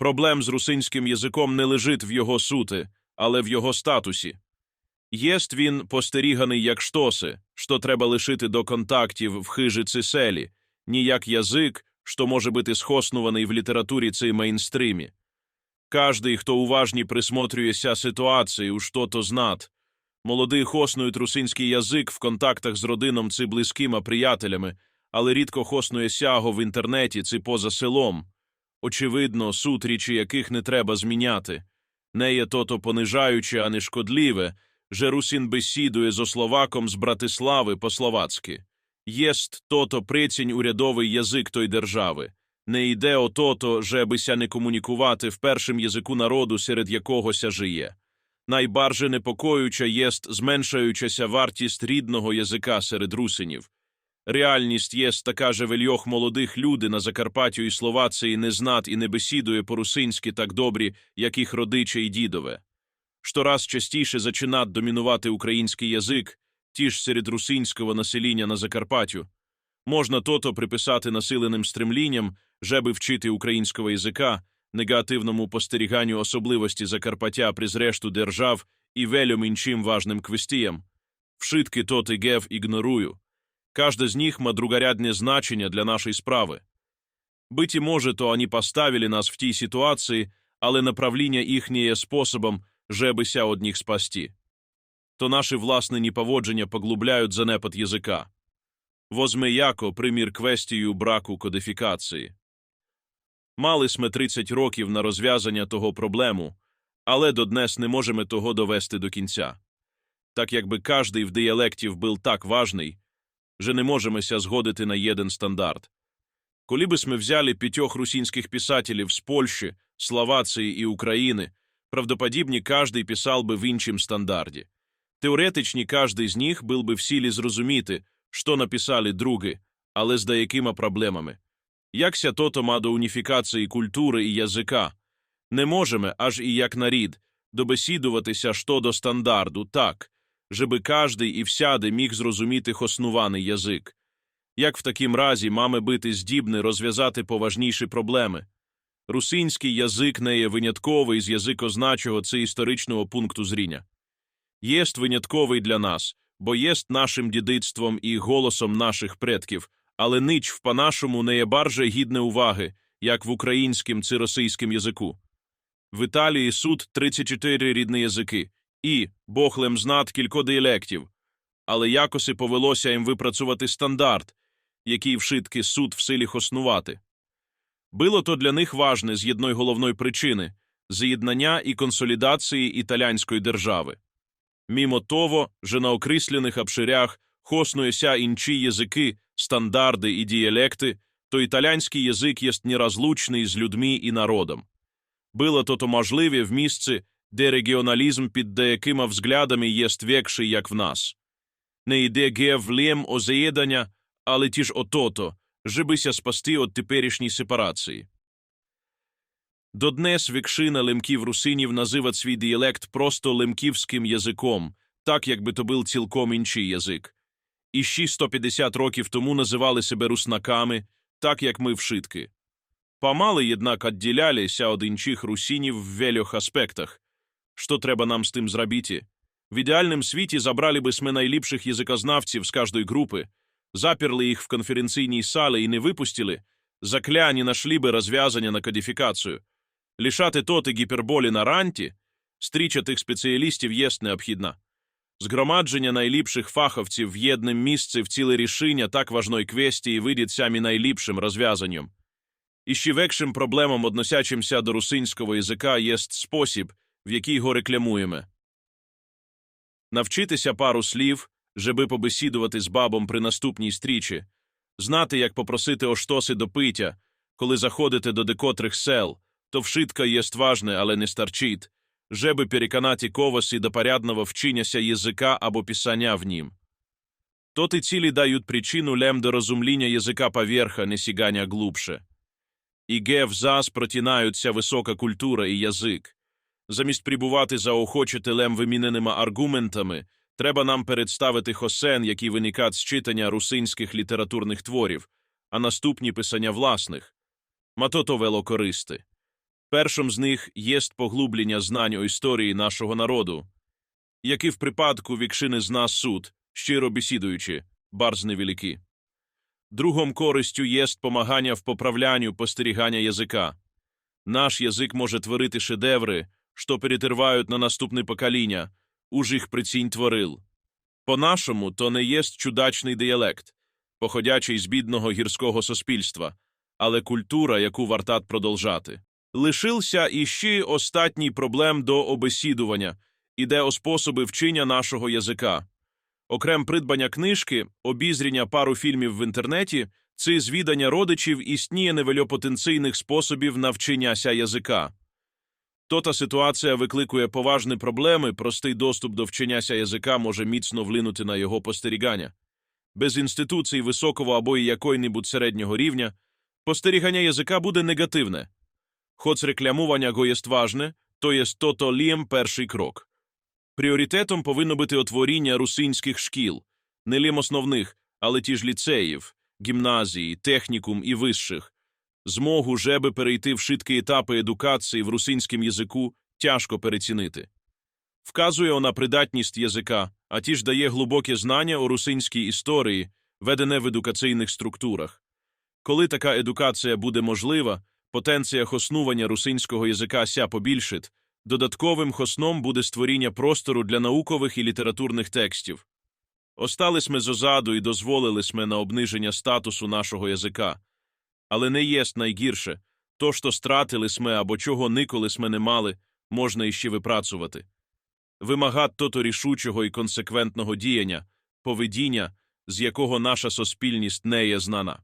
Проблем з русинським язиком не лежить в його сути, але в його статусі. Єст він постеріганий як штоси, що треба лишити до контактів в хижі селі, ні як язик, що може бути схоснуваний в літературі цей мейнстримі. Каждый, хто уважні присмотрюється ситуації, у що то знат. Молодий хоснують русинський язик в контактах з родином чи близькими приятелями, але рідко хоснує сяго в інтернеті чи поза селом. Очевидно, суть річі яких не треба зміняти. Не є то-то понижаюче, а не шкодливе, же русин бесідує зо словаком з Братислави по-словацьки. Єст то-то прицінь урядовий язик той держави. Не йде о то-то, жебися не комунікувати в першим язику народу, серед якогося жиє. Найбарже непокоюча єст зменшаючася вартість рідного язика серед русинів. Реальність єст така же вельох молодих люди на Закарпаттю і Словації не знат і не бесідує по-русинськи так добрі, як їх родиче і дідове. Щораз частіше зачинат домінувати український язик, ті ж серед русинського насеління на Закарпаттю. Можна то-то приписати насиленим стремлінням, жеби вчити українського язика, негативному постеріганню особливості Закарпаття при зрешту держав і вельом іншим важним квестіям. Вшитки тот і гев ігнорую. Каждый з них ма другорядне значення для нашої справи. Быть і може, то они поставили нас в тій ситуації, але направління їхнє способом, жебися одних спасти. То наші власні неповодження поглубляють занепад язика. Возьме яко примір квестію браку кодифікації. Мали сме 30 років на розв'язання того проблему, але до днес не можемо того довести до кінця. Так якби кожний в діалектів був так важний, że не можемося згодити на єдин стандарт. Коли би ми взяли п'ятьох русинських писателів з Польщі, Словації і України, правдоподібні кожний писав би в іншим стандарді. Теоретичні кожний з них був би в силі зрозуміти, що написали други, але з деякими проблемами. Якся тото ма до уніфікації культури і язика. Не можемо, аж і як нарід, добесідуватися що до стандарду, так, жеби кожний і всяде міг зрозуміти хоснуваний язик. Як в таким разі маме бити здібне розв'язати поважніші проблеми? Русинський язик не є винятковий з язикозначого це історичного пункту зріння. Єст винятковий для нас, бо єст нашим дідицтвом і голосом наших предків, але нич в по-нашому не є барже гідне уваги, як в українським чи російським язику. В Італії суд 34 рідні язики, і бохлем знат кілько діалектів, але якось і повелося їм випрацювати стандарт, який вшитки суд в силі хоснувати. Було то для них важне з єдної головної причини з'єднання і консолідації італійської держави. Мімо того, же на окрислених обширях хоснуюся інші язики, стандарди і діалекти, то італійський язик є нерозлучний з людьми і народом. Було то то можливе в місці, де регіоналізм під деякими взглядами є векший, як в нас. Не йде гев лєм о але ті ж отото, жибися спасти від теперішньої сепарації. До днес вікшина лемків русинів називать свій діалект просто лемківським язиком, так якби то був цілком інший язик. І ще 150 років тому називали себе руснаками, так як ми вшитки. Помали, єднак, відділялися від інших русинів в вельох аспектах. Що треба нам з тим зробити? В ідеальному світі забрали би ми найліпших язикознавців з кожної групи, заперли їх в конференційній салі і не випустили, закляні нашли би розв'язання на кодифікацію. Лишати тоти гіперболі на ранті, стріча тих спеціалістів єсть необхідна. Згромадження найліпших фаховців в єдним місці в ціле рішення так важної квестії видить самі найліпшим розв'язанням. І ще векшим проблемом, односячимся до русинського язика, єсть спосіб, в який його рекламуємо. Навчитися пару слів, жеби побесідувати з бабом при наступній стрічі, знати, як попросити оштоси до пиття, коли заходите до декотрих сел, то вшитка єсть важне, але не старчить, жеби переконати ковоси до порядного вчиняся язика або писання в нім. Тот і цілі дають причину лем до розумління язика поверха, не сігання глубше. І гев зас протинаються висока культура і язик. Замість прибувати заохочителем виміненими аргументами, треба нам представити хосен, які виникать з читання русинських літературних творів, а наступні писання власних. Мато то вело користи. Першим з них єсть поглублення знань о історії нашого народу, як і в припадку вікшини з нас суд, щиро бесідуючи, барз невеликі. Другом користю єсть помагання в поправлянню постерігання язика. Наш язик може творити шедеври, що перетервають на наступне покоління, уж їх прицінь творил. По-нашому, то не єсть чудачний діалект, походячий з бідного гірського суспільства, але культура, яку вартат продовжати. Лишився іще остатній проблем до обесідування, іде о способи вчення нашого язика. Окрем придбання книжки, обізріння пару фільмів в інтернеті, це звідання родичів істніє невельо потенційних способів навчання ся язика. Тота ситуація викликує поважні проблеми, простий доступ до вченяся язика може міцно влинути на його постерігання. Без інституцій високого або якої-небудь середнього рівня постерігання язика буде негативне. Хоч рекламування го єсть важне, то єсть то-то лієм перший крок. Пріоритетом повинно бути отворіння русинських шкіл, не лім основних, але ті ж ліцеїв, гімназії, технікум і вищих. Змогу жеби перейти в шиткі етапи едукації в русинському язику тяжко перецінити. Вказує вона придатність язика, а ті ж дає глибоке знання о русинській історії, ведене в едукаційних структурах. Коли така едукація буде можлива, потенція хоснування русинського язика ся побільшить, додатковим хосном буде створіння простору для наукових і літературних текстів. Остали сме зозаду і дозволили сме на обниження статусу нашого язика. Але не єсть найгірше то, що стратили сме або чого николи сме не мали, можна іще випрацювати. Вимагат тото рішучого і консеквентного діяння, поведіння, з якого наша суспільність не є знана.